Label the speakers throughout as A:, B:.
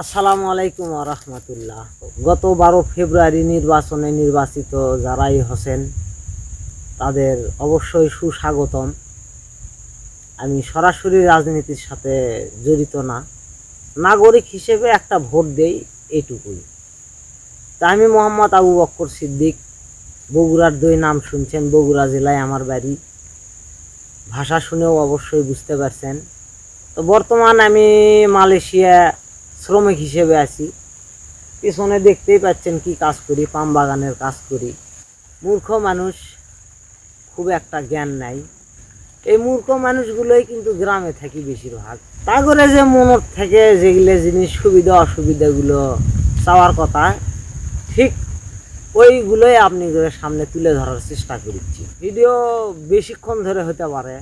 A: আসসালামু আলাইকুম রহমতুল্লাহ। গত বারো ফেব্রুয়ারি নির্বাচনে নির্বাচিত যারাই হোসেন তাদের অবশ্যই সুস্বাগতম। আমি সরাসরি রাজনীতির সাথে জড়িত না। নাগরিক হিসেবে একটা ভোট দেই এইটুকুই। তা আমি মোহাম্মদ আবু বক্কর সিদ্দিক, বগুড়ার দুই নাম শুনছেন, বগুড়া জেলায় আমার বাড়ি। ভাষা শুনেও অবশ্যই বুঝতে পারছেন। তো বর্তমান আমি মালয়েশিয়া শ্রমিক হিসেবে আছি। পিছনে দেখতেই পাচ্ছেন কি কাজ করি, পাম বাগানের কাজ করি। মূর্খ মানুষ খুব একটা জ্ঞান নাই। এই মূর্খ মানুষগুলোই কিন্তু গ্রামে থাকি বেশিরভাগ। তা করে যে মনের থেকে যেগুলো জিনিস সুবিধা অসুবিধাগুলো চাওয়ার কথা, ঠিক ওইগুলোই আপনি সামনে তুলে ধরার চেষ্টা করছি ভিডিও বেশিক্ষণ ধরে হতে পারে,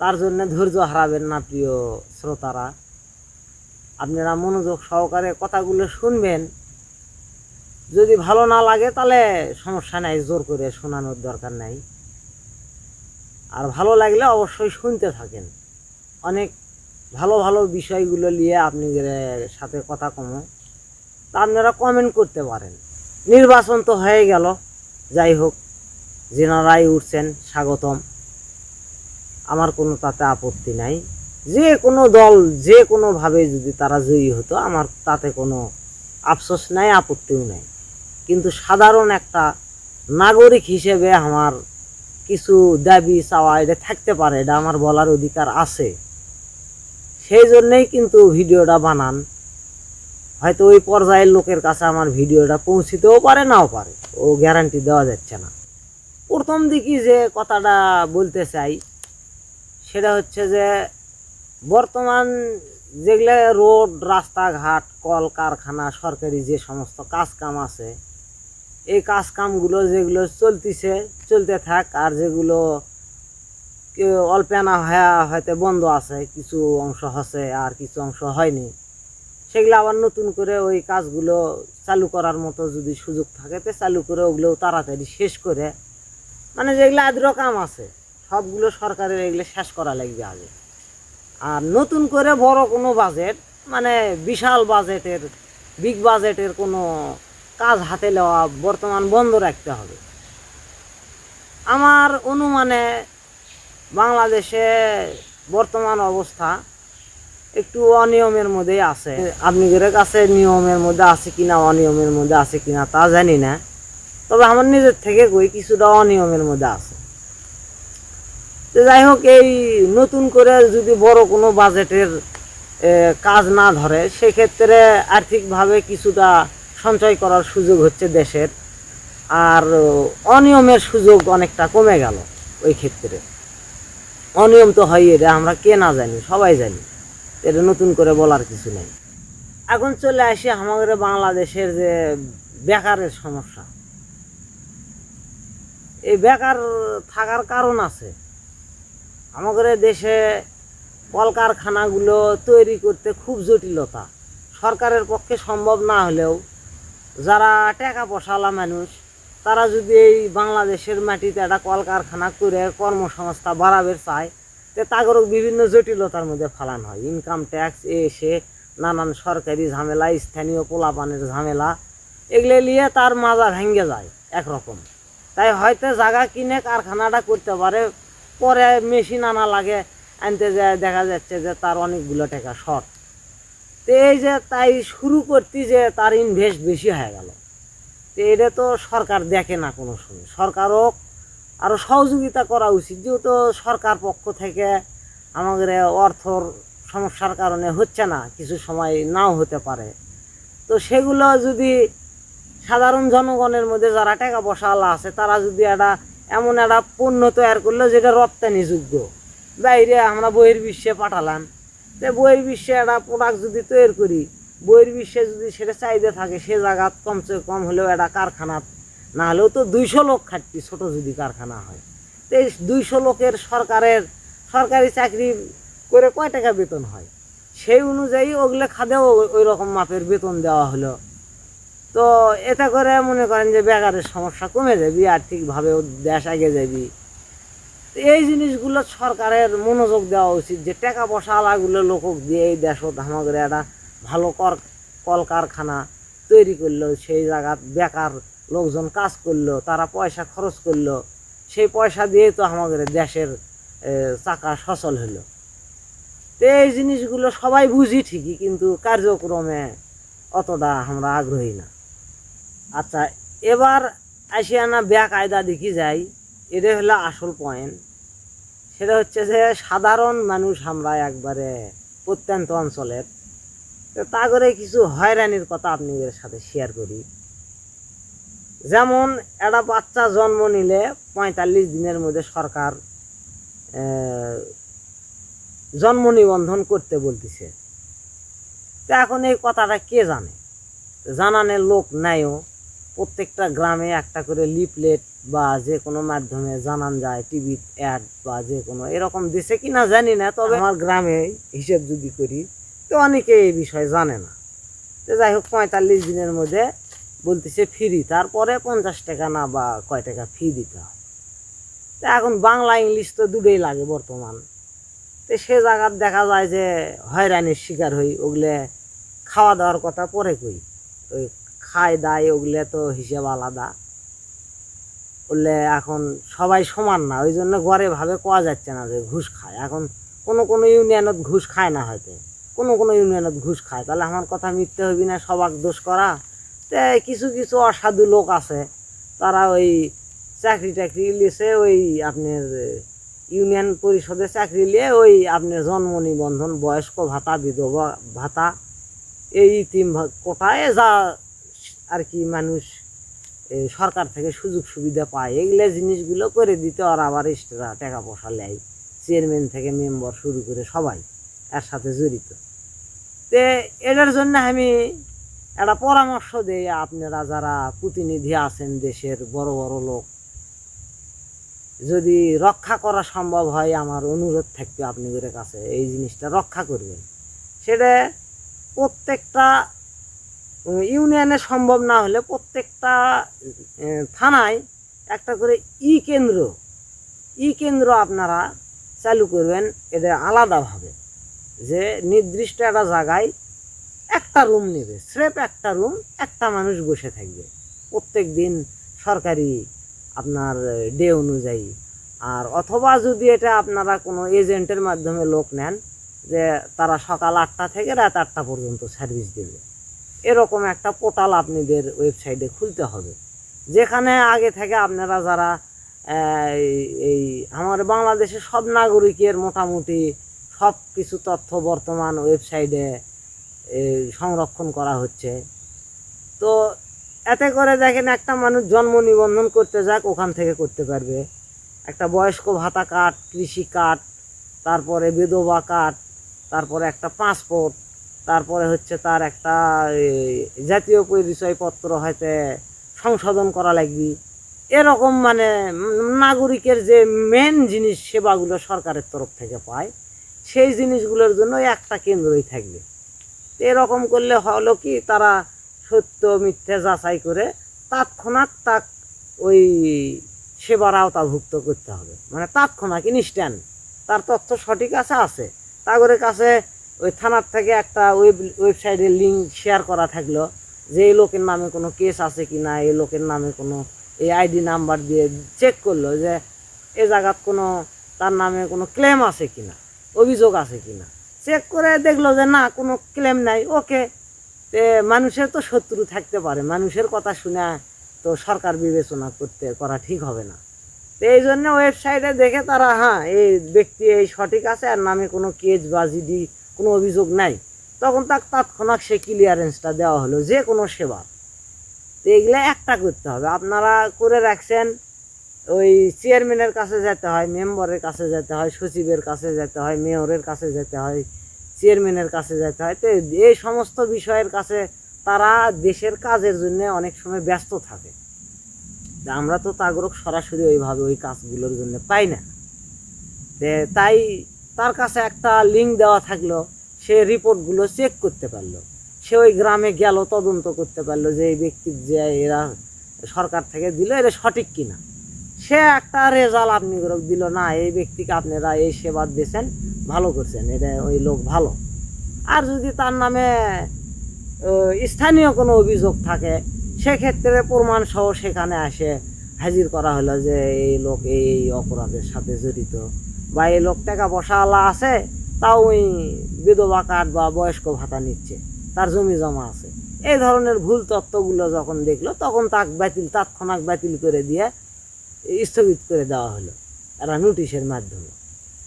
A: তার জন্য ধৈর্য হারাবেন না প্রিয় শ্রোতারা। আপনারা মনোযোগ সহকারে কথাগুলো শুনবেন। যদি ভালো না লাগে, তাহলে সমস্যা নাই, জোর করে শোনানোর দরকার নাই। আর ভালো লাগলে অবশ্যই শুনতে থাকেন। অনেক ভালো ভালো বিষয়গুলো নিয়ে আপনি সাথে কথা কমো। তা আপনারা কমেন্ট করতে পারেন। নির্বাচন তো হয়ে গেল। যাই হোক, যেনারাই উঠছেন, স্বাগতম। আমার কোনো তাতে আপত্তি নাই। যে কোনো দল যে কোনোভাবে যদি তারা জয়ী হতো, আমার তাতে কোনো আফসোস নাই, আপত্তিও নাই। কিন্তু সাধারণ একটা নাগরিক হিসেবে আমার কিছু দাবি চাওয়া, এটা থাকতে পারে, এটা আমার বলার অধিকার আছে। সেই জন্যেই কিন্তু ভিডিওটা বানান। হয়তো ওই পর্যায়ের লোকের কাছে আমার ভিডিওটা পৌঁছিতেও পারে, নাও পারে। ও গ্যারান্টি দেওয়া যাচ্ছে না। প্রথম দিকে যে কথাটা বলতে চাই, সেটা হচ্ছে যে বর্তমান যেগুলো রোড, রাস্তাঘাট কল কারখানা সরকারি যে সমস্ত কাজ কাম আছে, এই কাজ কামগুলো যেগুলো চলতিছে, চলতে থাক, আর যেগুলো অল্পেনা হয়ে হয়তো বন্ধ আছে, কিছু অংশ হচ্ছে আর কিছু অংশ হয়নি, সেগুলো আবার নতুন করে ওই কাজগুলো চালু করার মতো যদি সুযোগ থাকে, তো চালু করে ওগুলো তাড়াতাড়ি শেষ করে মানে যেগুলো আদ্র কাম আছে, সবগুলো সরকারের এগুলো শেষ করা লাগবে আগে। আর নতুন করে বড় কোনো বাজেট মানে বিশাল বাজেটের বিগ বাজেটের কোনো কাজ হাতে নেওয়া বর্তমান বন্ধ রাখতে হবে। আমার অনুমানে বাংলাদেশে বর্তমান অবস্থা একটু অনিয়মের মধ্যেই আছে। আপনাদের কাছে নিয়মের মধ্যে আছে কিনা, অনিয়মের মধ্যে আছে কিনা তা জানি না। তবে আমার নিজের থেকে কই কিছুটা অনিয়মের মধ্যে আছে। তো যাই হোক, এই নতুন করে যদি বড় কোনো বাজেটের কাজ না ধরে, সেক্ষেত্রে আর্থিকভাবে কিছুটা সঞ্চয় করার সুযোগ হচ্ছে দেশের। আর অনিয়মের সুযোগ অনেকটা কমে গেল ওই ক্ষেত্রে। অনিয়ম তো হয় এটা, আমরা কে না জানি, সবাই জানি। এটা নতুন করে বলার কিছু নেই। এখন চলে আসি আমাদের বাংলাদেশের যে বেকারের সমস্যা। এই বেকার থাকার কারণ আছে। আমাদের দেশে কলকারখানাগুলো তৈরি করতে খুব জটিলতা। সরকারের পক্ষে সম্ভব না হলেও যারা টাকা পয়সাওয়ালা মানুষ, তারা যদি এই বাংলাদেশের মাটিতে একটা কলকারখানা করে কর্মসংস্থা বাড়াবে চায়, তো তাগরক বিভিন্ন জটিলতার মধ্যে ফালান হয়। ইনকাম ট্যাক্স এ সে নানান সরকারি ঝামেলা, স্থানীয় পোলাপানের ঝামেলা, এগুলো নিয়ে তার মাজা ভেঙে যায় একরকম। তাই হয়তো জায়গা কিনে কারখানাটা করতে পারে পরে মেশিন আনা লাগে, আনতে যায়, দেখা যাচ্ছে যে তার অনেকগুলো টাকা শর্ট। তো এই যে তাই শুরু করতে যে তার ইনভেস্ট বেশি হয়ে গেল। তো এটা তো সরকার দেখে না কোনো সময়। সরকারও আরও সহযোগিতা করা উচিত। যেহেতু সরকার পক্ষ থেকে আমাদের অর্থর সমস্যার কারণে হচ্ছে না, কিছু সময় নাও হতে পারে। তো সেগুলো যদি সাধারণ জনগণের মধ্যে যারা টাকা পয়সাওয়ালা আছে, তারা যদি একটা এমন একটা পণ্য তৈরি করল যেটা রপ্তানিযোগ্য। বাইরে আমরা বইয়ের বিশ্বে পাঠালাম। তো বইয়ের বিশ্বে একটা প্রোডাক্ট যদি তৈরি করি, বইয়ের বিশ্বে যদি সেটা চাহিদা থাকে, সে জায়গা কমসে কম হলেও একটা কারখানা না হলেও তো দুইশো লোক খাটতি ছোট যদি কারখানা হয়। তো এই দুইশো লোকের সরকারের সরকারি চাকরি করে কয় টাকা বেতন হয়? সেই অনুযায়ী ওগুলো খাদেও ওই রকম মাপের বেতন দেওয়া হলো। তো এতে করে মনে করেন যে বেকারের সমস্যা কমে যাবি আর্থিকভাবে দেশ আগে যাবি। এই জিনিসগুলো সরকারের মনোযোগ দেওয়া উচিত যে টাকা পয়সা আলাগুলো লোকক দিয়ে এই দেশত আমাদের একটা ভালো কর, কলকারখানা তৈরি করল, সেই জায়গা বেকার লোকজন কাজ করল, তারা পয়সা খরচ করল, সেই পয়সা দিয়েই তো আমাদের দেশের চাকা সচল হলো। তো এই জিনিসগুলো সবাই বুঝি ঠিকই, কিন্তু কার্যক্রমে অতটা আমরা আগ্রহী না। আচ্ছা এবার আসিয়ানা ব্যাক আয়দা দেখি যাই, এটা হলো আসল পয়েন্ট সেটা হচ্ছে যে সাধারণ মানুষ আমরা একবারে প্রত্যন্ত অঞ্চলের, তো করে কিছু হয়রানির কথা আপনাদের সাথে শেয়ার করি। যেমন, একটা বাচ্চা জন্ম নিলে পঁয়তাল্লিশ দিনের মধ্যে সরকার জন্ম নিবন্ধন করতে বলতেছে। তো এখন এই কথাটা কে জানে? জানানোর লোক নাইও। প্রত্যেকটা গ্রামে একটা করে লিফলেট বা যে কোনো মাধ্যমে জানান যায় টিভি অ্যাড বা যে কোনো। এরকম দিছে কি না জানি না, তবে আমার গ্রামে হিসেব যদি করি, তো অনেকে এই বিষয়ে জানে না। তো যাই হোক, পঁয়তাল্লিশ দিনের মধ্যে বলতেছে ফ্রি তারপরে পঞ্চাশ টাকা না বা কয় টাকা ফি দিতে হয়। তো এখন বাংলা ইংলিশ তো দুটোই লাগে বর্তমান। তো সে জায়গার দেখা যায় যে হয়রানির শিকার হই, ওগুলো খাওয়া দাওয়ার কথা পরে কই। ওই খায়, দায়, ওগুলো তো হিসেব আলাদা। বললে এখন সবাই সমান না, ওই জন্য ঘরে ভাবে কোয়া যাচ্ছে না যে ঘুষ খায়। এখন কোনো কোনো ইউনিয়নত ঘুষ খায় না হয়তো। কোনো কোনো ইউনিয়নত ঘুষ খায়। তাহলে আমার কথা মিথ্যে হবি না, সবাক দোষ করা? তো কিছু কিছু অসাধু লোক আছে, তারা ওই চাকরি টাকরি লিয়েছে ওই আপনার ইউনিয়ন পরিষদে চাকরি নিয়ে ওই আপনার জন্ম নিবন্ধন, বয়স্ক ভাতা, বিধবা ভাতা, এই তিন কোটায় যা আর কি মানুষ সরকার থেকে সুযোগ সুবিধা পায়। এগুলো জিনিসগুলো করে দিতে আর আবার এক্সট্রা টাকা পয়সা নেয় চেয়ারম্যান থেকে মেম্বার শুরু করে সবাই এর সাথে জড়িত। তে, এটার জন্য আমি একটা পরামর্শ দিই আপনারা যারা প্রতিনিধি আছেন দেশের বড় বড় লোক। যদি রক্ষা করা সম্ভব হয়, আমার অনুরোধ থাকবে আপনাদের কাছে, এই জিনিসটা রক্ষা করবেন। সেটা প্রত্যেকটা ইউনিয়নে সম্ভব না হলে প্রত্যেকটা থানায় একটা করে ই কেন্দ্র। ই কেন্দ্র আপনারা চালু করবেন এদের আলাদাভাবে। যে নির্দিষ্ট একটা জায়গায় একটা রুম নেবে, স্রেফ একটা রুম, একটা মানুষ বসে থাকবে। প্রত্যেক দিন সরকারি আপনার ডে অনুযায়ী। আর অথবা যদি এটা আপনারা কোনো এজেন্টের মাধ্যমে লোক নেন, যে তারা সকাল আটটা থেকে রাত আটটা পর্যন্ত সার্ভিস দেবে। এরকম একটা পোর্টাল আপনাদের ওয়েবসাইটে খুলতে হবে। যেখানে আগে থেকে আপনারা যারা এই- আমার বাংলাদেশের সব নাগরিকের মোটামুটি সব কিছু তথ্য বর্তমান ওয়েবসাইটে সংরক্ষণ করা হচ্ছে। তো এতে করে দেখেন একটা মানুষ জন্ম নিবন্ধন করতে যাক, ওখান থেকে করতে পারবে। একটা বয়স্ক ভাতা কার্ড, কৃষি কার্ড, তারপরে বিধবা কার্ড, তারপরে একটা পাসপোর্ট তারপরে হচ্ছে তার একটা জাতীয় পরিচয়পত্র হয়তো সংশোধন করা লাগবে। এরকম মানে নাগরিকের যে মেন জিনিস সেবাগুলো সরকারের তরফ থেকে পায়, সেই জিনিসগুলোর জন্য একটা কেন্দ্রই থাকবে। এরকম করলে হলো কি, তারা সত্য মিথ্যে যাচাই করে তৎক্ষণাৎ তাক ওই সেবার আওতাভুক্ত করতে হবে। মানে তাৎক্ষণাৎ ইনস্ট্যান্ট। তার তথ্য সঠিক আছে আছে। তাগরের কাছে ওই থানার থেকে একটা ওয়েব, ওয়েবসাইটের লিঙ্ক শেয়ার করা থাকল যে এই লোকের নামে কোনো কেস আছে কি না, এই লোকের নামে কোনো এই আইডি নাম্বার দিয়ে চেক করল যে এ জায়গাত কোনো, তার নামে কোনো ক্লেম আছে কি না, অভিযোগ আছে কি না। চেক করে দেখল যে না, কোনো ক্লেম নাই। ওকে তে মানুষের তো শত্রু থাকতে পারে। মানুষের কথা শুনে তো সরকার বিবেচনা করতে, করা ঠিক হবে না। তো এই জন্য ওয়েবসাইটে দেখে তারা হ্যাঁ এই ব্যক্তি এই সঠিক আছে, আর নামে কোনো কেস বা জিডি কোনো অভিযোগ নাই। তখন তার তৎক্ষণাৎ সে ক্লিয়ারেন্সটা দেওয়া হলো, যে কোনো সেবা। তো এগুলো একটা করতে হবে। আপনারা করে রাখছেন, ওই চেয়ারম্যানের কাছে যেতে হয় মেম্বারের কাছে যেতে হয়, সচিবের কাছে যেতে হয় মেয়রের কাছে যেতে হয় চেয়ারম্যানের কাছে যেতে হয়। তো এই সমস্ত বিষয়ের কাছে তারা দেশের কাজের জন্য অনেক সময় ব্যস্ত থাকে। আমরা তো তাগরক সরাসরি ওইভাবে ওই কাজগুলোর জন্য পাই না। তাই তার কাছে একটা লিঙ্ক দেওয়া থাকল, সে রিপোর্টগুলো চেক করতে পারল। সে ওই গ্রামে গেল, তদন্ত করতে পারল যে এই ব্যক্তির যে এরা সরকার থেকে দিল, এটা সঠিক কিনা। সে একটা রেজাল্ট আপনি দিল, না, এই ব্যক্তিকে আপনারা এই সেবা দিয়েছেন, ভালো করছেন, এটা ওই লোক ভালো। আর যদি তার নামে স্থানীয় কোনো অভিযোগ থাকে, সেক্ষেত্রে প্রমাণসহ সেখানে আসে হাজির করা হলো যে এই লোক এই অপরাধের সাথে জড়িত। বা এই লোক টাকা পয়সাওয়ালা আছে, তাও ওই বিধবা কার্ড বা বয়স্ক ভাতা নিচ্ছে, তার জমি জমা আছে। এই ধরনের ভুল তত্ত্বগুলো যখন দেখল, তখন তাক বাতিল, তাৎক্ষণাৎ বাতিল করে দিয়ে স্থগিত করে দেওয়া হলো এরা নোটিশের মাধ্যমে।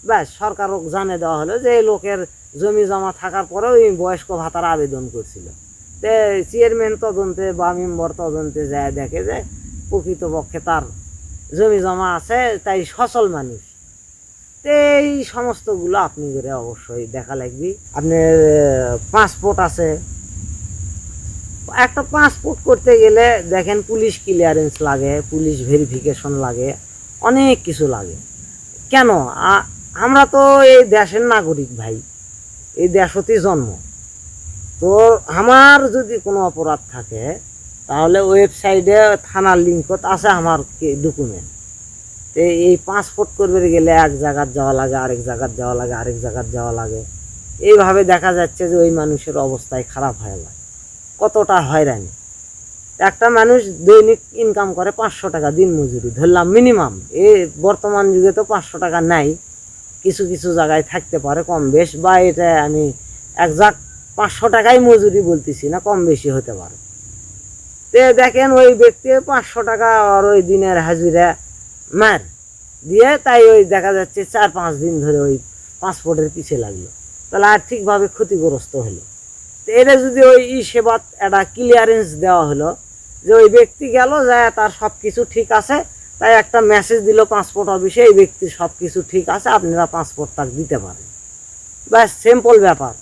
A: ব্যাস, সরকারও জানে দেওয়া হলো যে এই লোকের জমি জমা থাকার পরেও এই বয়স্ক ভাতার আবেদন করছিল। তে চেয়ারম্যান তদন্তে বা মেম্বর তদন্তে যায়, দেখে যে প্রকৃতপক্ষে তার জমি জমা আছে, তাই সচল মানুষ। তো এই সমস্তগুলো আপনি করে অবশ্যই দেখা লাগবে। আপনার পাসপোর্ট আছে। একটা পাসপোর্ট করতে গেলে দেখেন পুলিশ ক্লিয়ারেন্স লাগে পুলিশ ভেরিফিকেশন লাগে, অনেক কিছু লাগে। কেন? আমরা তো এই দেশের নাগরিক ভাই, এই দেশতেই জন্ম। তো আমার যদি কোনো অপরাধ থাকে, তাহলে ওয়েবসাইটে থানার লিঙ্কত আছে আমার ডকুমেন্ট তো এই পাসপোর্ট করবে গেলে এক জায়গার যাওয়া লাগে, আরেক জায়গার যাওয়া লাগে, আরেক জায়গার যাওয়া লাগে। এইভাবে দেখা যাচ্ছে যে ওই মানুষের অবস্থায় খারাপ হয়ে যায় কতটা হয়রানি। একটা মানুষ দৈনিক ইনকাম করে পাঁচশো টাকা দিন মজুরি, ধরলাম মিনিমাম এ বর্তমান যুগে তো পাঁচশো টাকা নাই। কিছু কিছু জায়গায় থাকতে পারে কম বেশ, বা এটা আমি একজাক পাঁচশো টাকাই মজুরি বলতেছি না, কম বেশি হতে পারে। তে দেখেন ওই ব্যক্তি পাঁচশো টাকা আর ওই দিনের হাজিরা মার। দিয়ে তাই ওই দেখা যাচ্ছে চার পাঁচ দিন ধরে ওই পাসপোর্টের পিছে লাগল। তাহলে আর্থিকভাবে ক্ষতিগ্রস্ত হলো। তো এটা যদি ওই ই সেবাত একটা ক্লিয়ারেন্স দেওয়া হলো, যে ওই ব্যক্তি গেল, যায় তার সব কিছু ঠিক আছে, তাই একটা মেসেজ দিল পাসপোর্ট অফিসে এই ব্যক্তির সব কিছু ঠিক আছে, আপনারা পাসপোর্ট তাকে দিতে পারেন। ব্যাস সিম্পল ব্যাপার।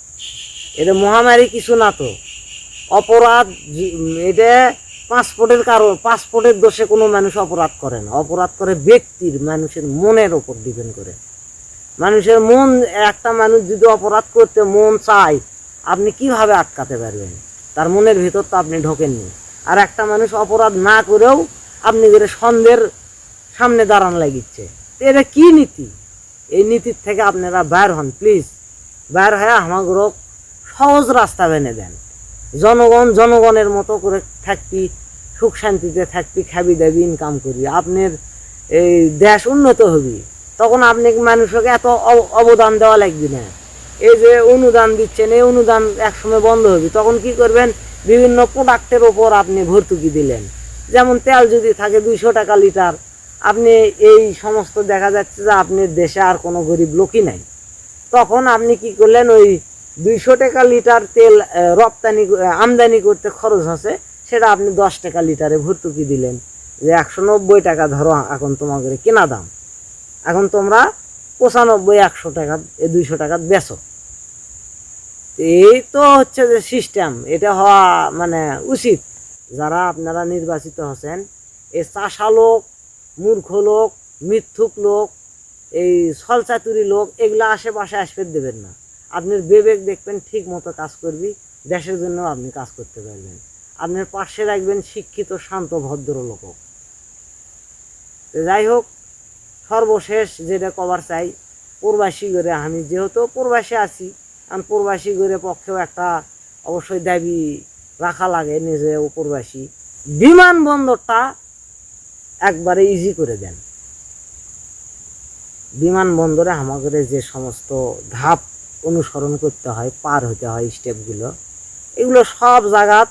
A: এটা মহামারী কিছু না তো। অপরাধ এটা পাসপোর্টের কারণ, পাসপোর্টের দোষে কোনো মানুষ অপরাধ করে না। অপরাধ করে ব্যক্তির, মানুষের মনের ওপর ডিপেন্ড করে। মানুষের মন, একটা মানুষ যদি অপরাধ করতে মন চায়, আপনি কীভাবে আটকাতে পারবেন? তার মনের ভিতর তো আপনি ঢোকেননি। আর একটা মানুষ অপরাধ না করেও আপনি করে সন্দেহের সামনে দাঁড়ান লাগিচ্ছে এটা কি নীতি? এই নীতির থেকে আপনারা বের হন প্লিজ বের হয়ে আমাগুলো সহজ রাস্তা বেনে দেন। জনগণ, জনগণের মতো করে থাকবি, সুখ শান্তিতে থাকবি, খাবি দাবি ইনকাম করি। আপনার এই দেশ উন্নত হবি। তখন আপনি মানুষকে এত অব- অবদান দেওয়া লাগবে না। এই যে অনুদান দিচ্ছেন, এই অনুদান একসময় বন্ধ হবে। তখন কি করবেন? বিভিন্ন প্রোডাক্টের ওপর আপনি ভর্তুকি দিলেন। যেমন তেল যদি থাকে দুইশো টাকা লিটার, আপনি এই সমস্ত দেখা যাচ্ছে যে আপনার দেশে আর কোনো গরিব লোকই নাই। তখন আপনি কি করলেন? ওই দুইশো টাকা লিটার তেল রপ্তানি আমদানি করতে খরচ আছে, সেটা আপনি দশ টাকা লিটারে ভর্তুকি দিলেন। যে একশো নব্বই টাকা ধরো, এখন তোমাদের কেনা দাম। এখন তোমরা পঁচানব্বই, একশো টাকা দুইশো টাকা বেচো। এই তো হচ্ছে যে সিস্টেম এটা হওয়া মানে উচিত। যারা আপনারা নির্বাচিত হচ্ছেন, এই চাষা লোক, মূর্খ লোক, মিথ্যুক লোক, এই ছলচাতুরি লোক, এগুলা আশেপাশে আসবে দেবেন না। আপনার বিবেক দেখবেন ঠিক মতো কাজ করবি, দেশের জন্য আপনি কাজ করতে পারবেন। আপনার পাশে রাখবেন শিক্ষিত, শান্ত, ভদ্র লোক যাই হোক, সর্বশেষ যেটা কভার চাই, প্রবাসী করে আমি যেহেতু প্রবাসী আছি, আমি প্রবাসী করে পক্ষেও একটা অবশ্যই দাবি রাখা লাগে নিজে প্রবাসী। বিমানবন্দরটা একবারে ইজি করে দেন। বিমানবন্দরে আমাদের যে সমস্ত ধাপ অনুসরণ করতে হয়, পার হতে হয় স্টেপগুলো এগুলো সব জায়গাত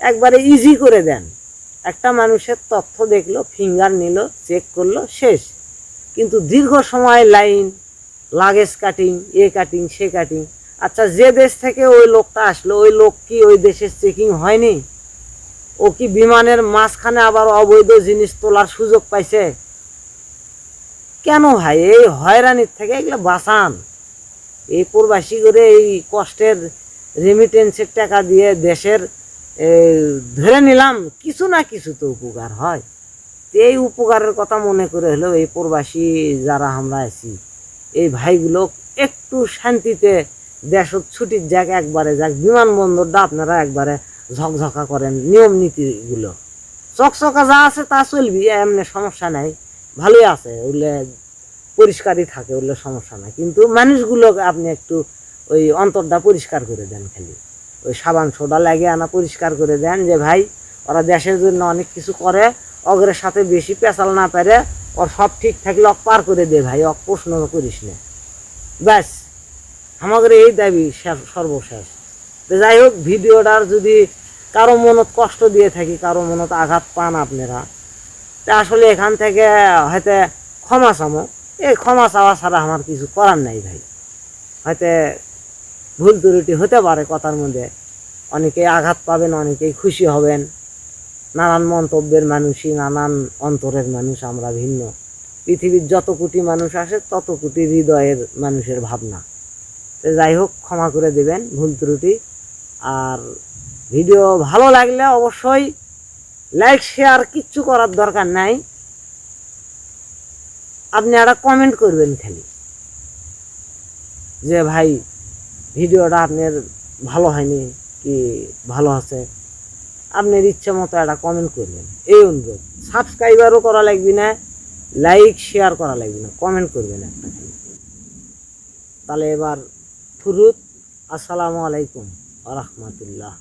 A: একবারে ইজি করে দেন। একটা মানুষের তথ্য দেখল ফিঙ্গার নিল চেক করল, শেষ। কিন্তু দীর্ঘ সময় লাইন লাগেজ কাটিং এ কাটিং সে কাটিং আচ্ছা যে দেশ থেকে ওই লোকটা আসলো, ওই লোক কি ওই দেশের চেকিং হয়নি? ও কি বিমানের মাঝখানে আবার অবৈধ জিনিস তোলার সুযোগ পাইছে? কেন ভাই, এই হয়রানির থেকে এগুলো বাঁচান। এই প্রবাসী করে এই কষ্টের রেমিটেন্সের টাকা দিয়ে দেশের ধরে নিলাম, কিছু না কিছু তো উপকার হয়। তো এই উপকারের কথা মনে করে হলেও এই প্রবাসী যারা আমরা আছি, এই ভাইগুলো একটু শান্তিতে দেশ ছুটির যাক, একবারে যাক, বিমানবন্দরটা আপনারা একবারে ঝকঝকা করেন নিয়ম নীতিগুলো। চকচকা যা আছে তা চলবি এমনি সমস্যা নাই, ভালোই আছে ওগুলো পরিষ্কারই থাকে, ওগুলো সমস্যা নাই। কিন্তু মানুষগুলোকে আপনি একটু ওই অন্তরটা পরিষ্কার করে দেন খালি। ওই সাবান সোডা লাগিয়ে আনা পরিষ্কার করে দেন যে, ভাই, ওরা দেশের জন্য অনেক কিছু করে, অগ্রের সাথে বেশি পেঁচাল না পারে, ওর সব ঠিক থাকলে অক পার করে দে ভাই, অক প্রশ্ন করিস না। ব্যাস, আমাদের এই দাবি শেষ- সর্বশেষ। তো যাই হোক ভিডিওটার যদি কারও মনত কষ্ট দিয়ে থাকি, কারও মনত আঘাত পান আপনারা, তা আসলে এখান থেকে হয়তো ক্ষমা চামো। এই ক্ষমা চাওয়া ছাড়া আমার কিছু করার নাই ভাই। হয়তো ভুল ত্রুটি হতে পারে কথার মধ্যে। অনেকেই আঘাত পাবেন, অনেকেই খুশি হবেন। নানান মন্তব্যের মানুষই, নানান অন্তরের মানুষ আমরা ভিন্ন। পৃথিবীর যত কোটি মানুষ আসে, তত কোটি হৃদয়ের মানুষের ভাবনা। তো যাই হোক, ক্ষমা করে দেবেন ভুল ত্রুটি। আর ভিডিও ভালো লাগলে অবশ্যই লাইক, শেয়ার কিচ্ছু করার দরকার নাই। আপনি একটা কমেন্ট করবেন খালি। যে ভাই, ভিডিওটা আপনার ভালো হয়নি কি ভালো আছে? আপনার ইচ্ছে মতো একটা কমেন্ট করবেন। এই অনুরোধ। সাবস্ক্রাইবারও করা লাগবে না লাইক শেয়ার করা লাগবে না কমেন্ট করবেন একটা তাহলে এবার ফুরুত আসসালামু আলাইকুম রহমতুল্লাহ।